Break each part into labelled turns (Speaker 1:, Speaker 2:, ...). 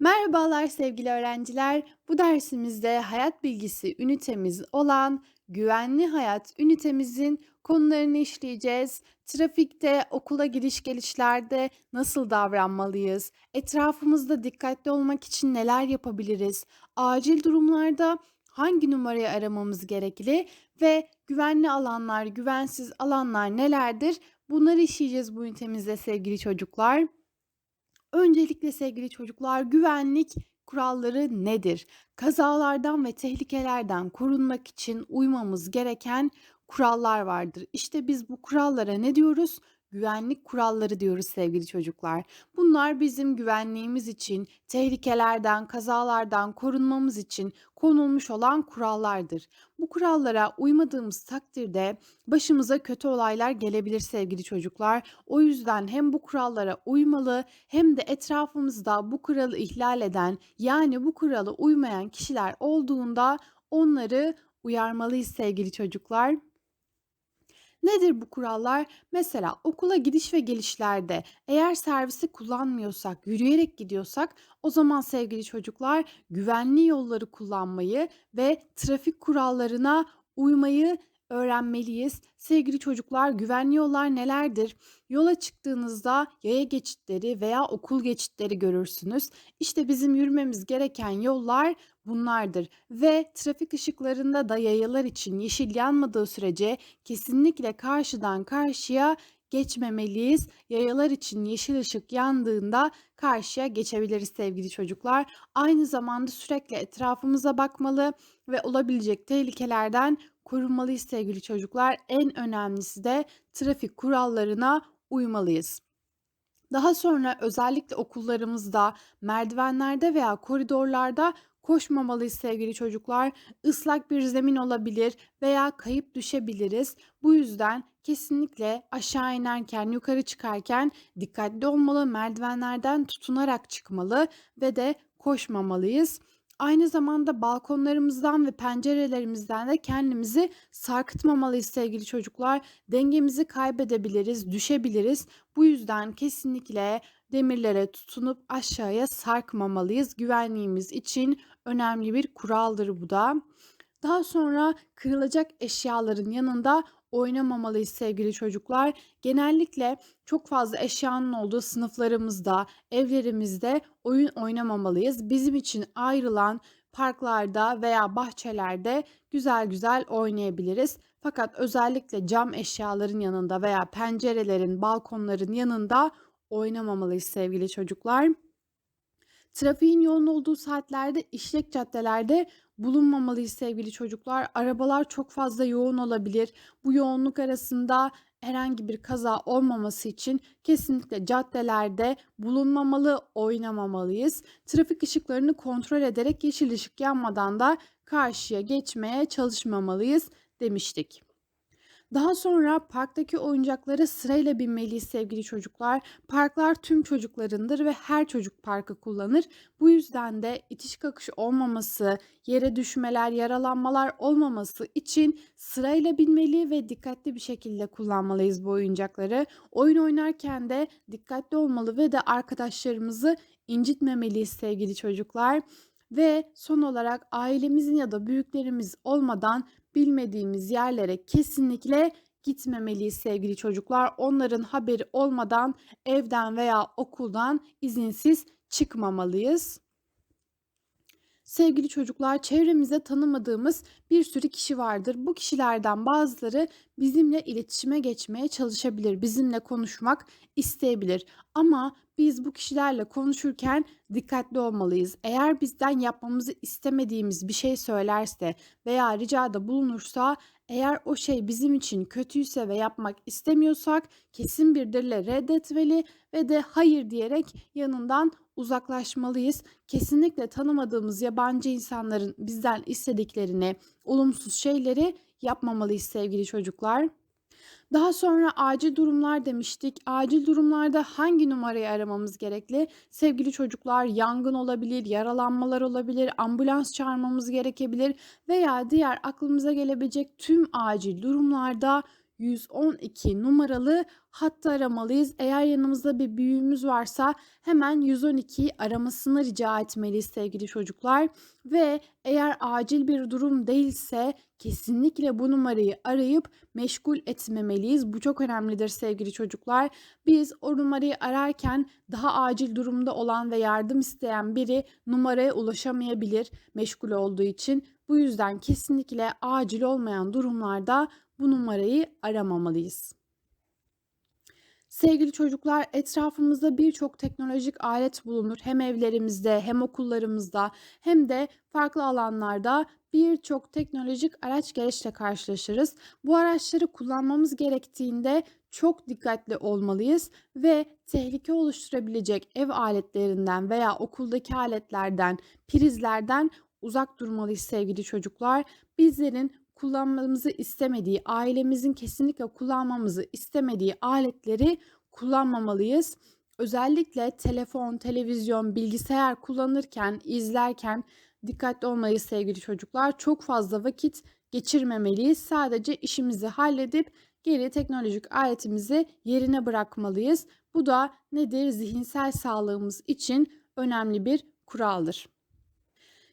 Speaker 1: Merhabalar sevgili öğrenciler. Bu dersimizde hayat bilgisi ünitemiz olan güvenli hayat ünitemizin konularını işleyeceğiz. Trafikte, okula gidiş gelişlerde nasıl davranmalıyız? Etrafımızda dikkatli olmak için neler yapabiliriz? Acil durumlarda hangi numarayı aramamız gerekli ve güvenli alanlar, güvensiz alanlar nelerdir? Bunları işleyeceğiz bu ünitemizde sevgili çocuklar. Öncelikle sevgili çocuklar, güvenlik kuralları nedir? Kazalardan ve tehlikelerden korunmak için uymamız gereken kurallar vardır. İşte biz bu kurallara ne diyoruz? Güvenlik kuralları diyoruz sevgili çocuklar. Bunlar bizim güvenliğimiz için, tehlikelerden, kazalardan korunmamız için konulmuş olan kurallardır. Bu kurallara uymadığımız takdirde başımıza kötü olaylar gelebilir sevgili çocuklar. O yüzden hem bu kurallara uymalı hem de etrafımızda bu kuralı ihlal eden, yani bu kurala uymayan kişiler olduğunda onları uyarmalıyız sevgili çocuklar. Nedir bu kurallar? Mesela okula gidiş ve gelişlerde eğer servisi kullanmıyorsak, yürüyerek gidiyorsak o zaman sevgili çocuklar güvenli yolları kullanmayı ve trafik kurallarına uymayı öğrenmeliyiz. Sevgili çocuklar, güvenli yollar nelerdir? Yola çıktığınızda yaya geçitleri veya okul geçitleri görürsünüz. İşte bizim yürümemiz gereken yollar bunlardır ve trafik ışıklarında da yayalar için yeşil yanmadığı sürece kesinlikle karşıdan karşıya geçmemeliyiz. Yayalar için yeşil ışık yandığında karşıya geçebiliriz sevgili çocuklar. Aynı zamanda sürekli etrafımıza bakmalı ve olabilecek tehlikelerden korunmalıyız sevgili çocuklar. En önemlisi de trafik kurallarına uymalıyız. Daha sonra özellikle okullarımızda, merdivenlerde veya koridorlarda koşmamalıyız sevgili çocuklar. Islak bir zemin olabilir veya kayıp düşebiliriz. Bu yüzden kesinlikle aşağı inerken, yukarı çıkarken dikkatli olmalı, merdivenlerden tutunarak çıkmalı ve de koşmamalıyız. Aynı zamanda balkonlarımızdan ve pencerelerimizden de kendimizi sarkıtmamalıyız sevgili çocuklar. Dengemizi kaybedebiliriz, düşebiliriz. Bu yüzden kesinlikle demirlere tutunup aşağıya sarkmamalıyız. Güvenliğimiz için önemli bir kuraldır bu da. Daha sonra kırılacak eşyaların yanında oynamamalıyız sevgili çocuklar. Genellikle çok fazla eşyanın olduğu sınıflarımızda, evlerimizde oyun oynamamalıyız. Bizim için ayrılan parklarda veya bahçelerde güzel güzel oynayabiliriz. Fakat özellikle cam eşyaların yanında veya pencerelerin, balkonların yanında oynamamalıyız sevgili çocuklar. Trafiğin yoğun olduğu saatlerde işlek caddelerde bulunmamalıyız sevgili çocuklar. Arabalar çok fazla yoğun olabilir. Bu yoğunluk arasında herhangi bir kaza olmaması için kesinlikle caddelerde bulunmamalı, oynamamalıyız. Trafik ışıklarını kontrol ederek yeşil ışık yanmadan da karşıya geçmeye çalışmamalıyız demiştik. Daha sonra parktaki oyuncaklara sırayla binmeliyiz sevgili çocuklar. Parklar tüm çocuklarındır ve her çocuk parkı kullanır. Bu yüzden de itiş kakış olmaması, yere düşmeler, yaralanmalar olmaması için sırayla binmeli ve dikkatli bir şekilde kullanmalıyız bu oyuncakları. Oyun oynarken de dikkatli olmalı ve de arkadaşlarımızı incitmemeliyiz sevgili çocuklar. Ve son olarak ailemizin ya da büyüklerimiz olmadan bilmediğimiz yerlere kesinlikle gitmemeliyiz sevgili çocuklar. Onların haberi olmadan evden veya okuldan izinsiz çıkmamalıyız. Sevgili çocuklar, çevremizde tanımadığımız bir sürü kişi vardır. Bu kişilerden bazıları bizimle iletişime geçmeye çalışabilir, bizimle konuşmak isteyebilir. Ama biz bu kişilerle konuşurken dikkatli olmalıyız. Eğer bizden yapmamızı istemediğimiz bir şey söylerse veya ricada bulunursa, eğer o şey bizim için kötüyse ve yapmak istemiyorsak kesin bir dille reddetmeli ve de hayır diyerek yanından uzaklaşmalıyız. Kesinlikle tanımadığımız yabancı insanların bizden istediklerini, olumsuz şeyleri yapmamalıyız sevgili çocuklar. Daha sonra acil durumlar demiştik. Acil durumlarda hangi numarayı aramamız gerekli? Sevgili çocuklar, yangın olabilir, yaralanmalar olabilir, ambulans çağırmamız gerekebilir veya diğer aklımıza gelebilecek tüm acil durumlarda 112 numaralı hattı aramalıyız. Eğer yanımızda bir büyüğümüz varsa hemen 112'yi aramasını rica etmeliyiz sevgili çocuklar. Ve eğer acil bir durum değilse kesinlikle bu numarayı arayıp meşgul etmemeliyiz. Bu çok önemlidir sevgili çocuklar. Biz o numarayı ararken daha acil durumda olan ve yardım isteyen biri numaraya ulaşamayabilir meşgul olduğu için. Bu yüzden kesinlikle acil olmayan durumlarda bu numarayı aramamalıyız. Sevgili çocuklar, etrafımızda birçok teknolojik alet bulunur. Hem evlerimizde, hem okullarımızda, hem de farklı alanlarda birçok teknolojik araç gereçle karşılaşırız. Bu araçları kullanmamız gerektiğinde çok dikkatli olmalıyız ve tehlike oluşturabilecek ev aletlerinden veya okuldaki aletlerden, prizlerden uzak durmalıyız sevgili çocuklar. Bizlerin kullanmamızı istemediği, ailemizin kesinlikle kullanmamızı istemediği aletleri kullanmamalıyız. Özellikle telefon, televizyon, bilgisayar kullanırken, izlerken dikkatli olmalıyız sevgili çocuklar. Çok fazla vakit geçirmemeliyiz. Sadece işimizi halledip geri teknolojik aletimizi yerine bırakmalıyız. Bu da nedir? Zihinsel sağlığımız için önemli bir kuraldır.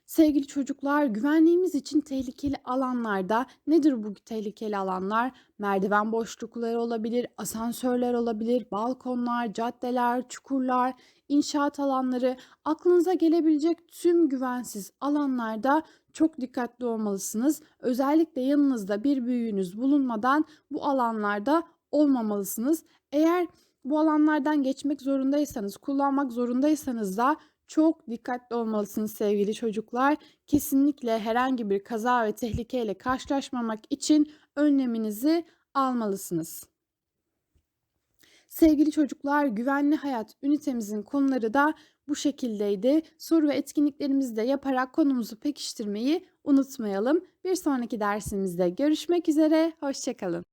Speaker 1: Sevgili çocuklar, güvenliğimiz için tehlikeli alanlarda nedir bu tehlikeli alanlar? Merdiven boşlukları olabilir, asansörler olabilir, balkonlar, caddeler, çukurlar, inşaat alanları, aklınıza gelebilecek tüm güvensiz alanlarda çok dikkatli olmalısınız. Özellikle yanınızda bir büyüğünüz bulunmadan bu alanlarda olmamalısınız. Eğer bu alanlardan geçmek zorundaysanız, kullanmak zorundaysanız da çok dikkatli olmalısınız sevgili çocuklar. Kesinlikle herhangi bir kaza ve tehlikeyle karşılaşmamak için önleminizi almalısınız. Sevgili çocuklar, güvenli hayat ünitemizin konuları da bu şekildeydi. Soru ve etkinliklerimizi de yaparak konumuzu pekiştirmeyi unutmayalım. Bir sonraki dersimizde görüşmek üzere, hoşçakalın.